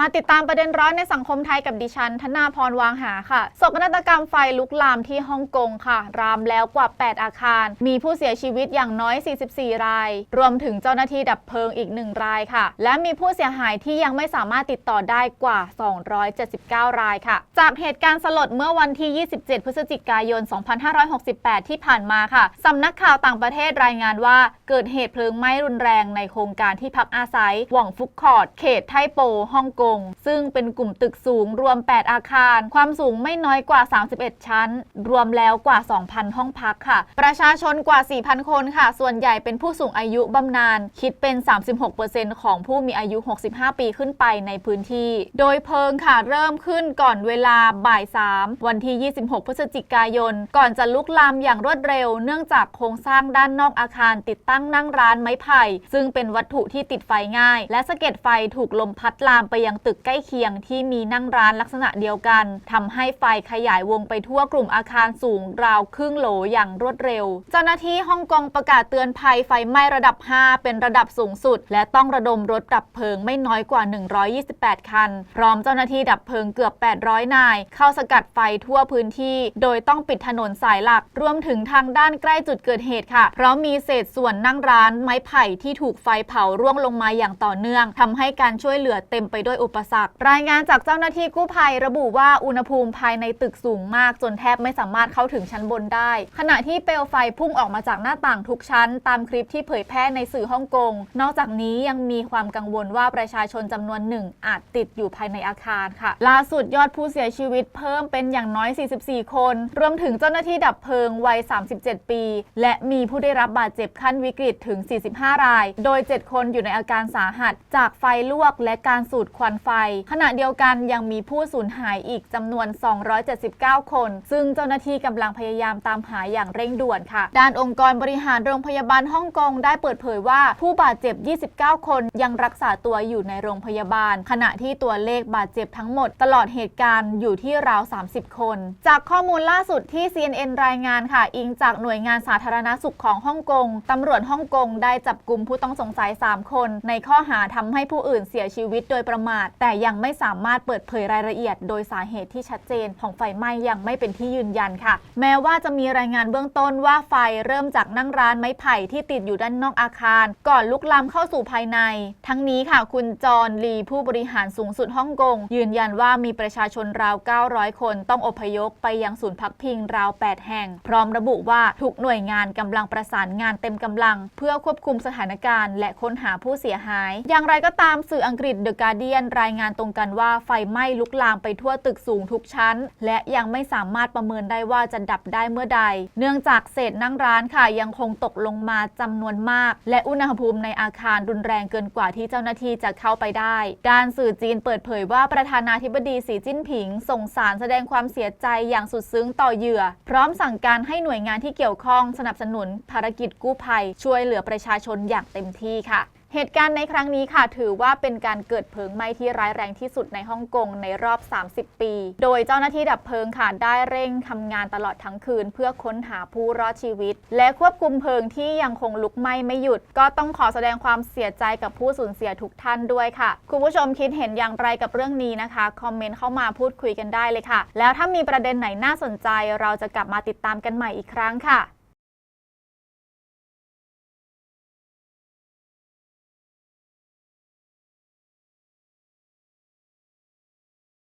มาติดตามประเด็นร้อนในสังคมไทยกับดิฉันธนาพรวางหาค่ะโศกนาฏกรรมไฟลุกลามที่ฮ่องกงค่ะ รามแล้วกว่า 8 อาคาร มีผู้เสียชีวิตอย่างน้อย 44 ราย รวมถึงเจ้าหน้าที่ดับเพลิงอีก 1 รายค่ะ และมีผู้เสียหายที่ยังไม่สามารถติดต่อได้กว่า 279 รายค่ะ จากเหตุการณ์สลดเมื่อวันที่ 27 พฤศจิกายน 2568 ที่ผ่านมาค่ะสำนักข่าวต่างประเทศรายงานว่า เกิดเหตุเพลิงไหม้รุนแรงในโครงการที่พักอาศัยหว่องฟุกคอร์ดเขตไทโปฮ่องกง ซึ่งเป็นกลุ่มตึกสูงรวม 8 อาคาร ความสูงไม่น้อยกว่า 31 ชั้น รวมแล้วกว่า 2,000 ห้องพักค่ะ ประชาชนกว่า 4,000 คนค่ะ ส่วนใหญ่เป็นผู้สูงอายุบำนาญคิดเป็น 36%ของผู้มีอายุ 65 ปีขึ้นไปในพื้นที่ โดยเพลิงค่ะเริ่มขึ้นก่อนเวลาบ่าย 3 วันที่ 26 พฤศจิกายน ก่อนจะลุกลามอย่างรวดเร็ว เนื่องจากโครงสร้างด้านนอกอาคารติดตั้งนั่งร้านไม้ไผ่ ซึ่งเป็นวัตถุที่ติดไฟง่าย และสะเก็ดไฟถูกลมพัดลามไปยังยังตึกใกล้เคียงที่มีนั่งร้านลักษณะเดียวกันทำให้ไฟขยายวงไปทั่วกลุ่มอาคารสูงราวครึ่งโหลอย่างรวดเร็ว เจ้าหน้าที่ฮ่องกงประกาศเตือนภัยไฟไหม้ระดับ 5 เป็นระดับสูงสุด และต้องระดมรถดับเพลิงไม่น้อยกว่า 128 คัน พร้อมเจ้าหน้าที่ดับเพลิงเกือบ 800 นาย เข้าสกัดไฟทั่วพื้นที่ โดยต้องปิดถนนสายหลัก รวมถึงทางด้านใกล้จุดเกิดเหตุค่ะ เพราะมีเศษส่วนนั่งร้านไม้ไผ่ที่ถูกไฟเผาร่วงลงมาอย่างต่อเนื่องทำให้การช่วยเหลือเต็มไปด้วยอุปสรรค รายงานจากเจ้าหน้าที่กู้ภัยระบุว่าอุณหภูมิภายในตึกสูงมาก จนแทบไม่สามารถเข้าถึงชั้นบนได้ ขณะที่เปลวไฟพุ่งออกมาจากหน้าต่างทุกชั้น ตามคลิปที่เผยแพร่ในสื่อฮ่องกง นอกจากนี้ยังมีความกังวลว่าประชาชนจำนวนหนึ่งอาจติดอยู่ภายในอาคารค่ะ ล่าสุดยอดผู้เสียชีวิตเพิ่มเป็นอย่างน้อย 44 คน รวมถึงเจ้าหน้าที่ดับเพลิงวัย 37 ปี และมีผู้ได้รับบาดเจ็บขั้นวิกฤตถึง 45 ราย โดย 7 คนอยู่ในอาการสาหัส จากไฟลวกและการสูดควันไฟ ขณะเดียวกันยังมีผู้สูญหายอีกจำนวน 279 คน ซึ่งเจ้าหน้าที่กำลังพยายามตามหาอย่างเร่งด่วนค่ะ ด้านองค์กรบริหารโรงพยาบาลฮ่องกงได้เปิดเผยว่าผู้บาดเจ็บ 29 คนยังรักษาตัวอยู่ในโรงพยาบาล ขณะที่ตัวเลขบาดเจ็บทั้งหมด ตลอดเหตุการณ์อยู่ที่ราว 30 คน จากข้อมูลล่าสุดที่ CNN รายงานค่ะ อิงจากหน่วยงานสาธารณสุขของฮ่องกงตำรวจฮ่องกงได้จับกลุ่มผู้ต้องสงสัย 3 คน ในข้อหาทำให้ผู้อื่นเสียชีวิตโดยประมาทแต่ยังไม่สามารถเปิดเผยรายละเอียด โดยสาเหตุที่ชัดเจนของไฟไหม้ยังไม่เป็นที่ยืนยันค่ะ แม้ว่าจะมีรายงานเบื้องต้นว่าไฟเริ่มจากนั่งร้านไม้ไผ่ที่ติดอยู่ด้านนอกอาคาร ก่อนลุกลามเข้าสู่ภายใน ทั้งนี้ค่ะคุณจอห์นลีผู้บริหารสูงสุดฮ่องกงยืนยันว่ามีประชาชนราว 900 คนต้องอพยพไปยังศูนย์พักพิงราว 8 แห่ง พร้อมระบุว่าทุกหน่วยงานกำลังประสานงานเต็มกำลัง เพื่อควบคุมสถานการณ์ และค้นหาผู้เสียหาย อย่างไรก็ตามสื่ออังกฤษเดอะการายงานตรงกันว่าไฟไหม้ลุกลามไปทั่วตึกสูงทุกชั้น และยังไม่สามารถประเมินได้ว่าจะดับได้เมื่อใด เนื่องจากเศษนั่งร้านค่ะยังคงตกลงมาจำนวนมาก และอุณหภูมิในอาคารรุนแรงเกินกว่าที่เจ้าหน้าที่จะเข้าไปได้ ด้านสื่อจีนเปิดเผยว่าประธานาธิบดีสีจิ้นผิง ส่งสารแสดงความเสียใจอย่างสุดซึ้งต่อเหยื่อ พร้อมสั่งการให้หน่วยงานที่เกี่ยวข้องสนับสนุนภารกิจกู้ภัย ช่วยเหลือประชาชนอย่างเต็มที่ค่ะ เหตุการณ์ในครั้งนี้ค่ะ ถือว่าเป็นการเกิดเพลิงไหม้ที่ร้ายแรงที่สุดในฮ่องกงในรอบ 30 ปี โดยเจ้าหน้าที่ดับเพลิงค่ะได้เร่งทำงานตลอดทั้งคืน เพื่อค้นหาผู้รอดชีวิต และควบคุมเพลิงที่ยังคงลุกไหม้ไม่หยุด ก็ต้องขอแสดงความเสียใจกับผู้สูญเสียทุกท่านด้วยค่ะ คุณผู้ชมคิดเห็นอย่างไรกับเรื่องนี้นะคะคอมเมนต์เข้ามาพูดคุยกันได้เลยค่ะ แล้วถ้ามีประเด็นไหนน่าสนใจ เราจะกลับมาติดตามกันใหม่อีกครั้งค่ะ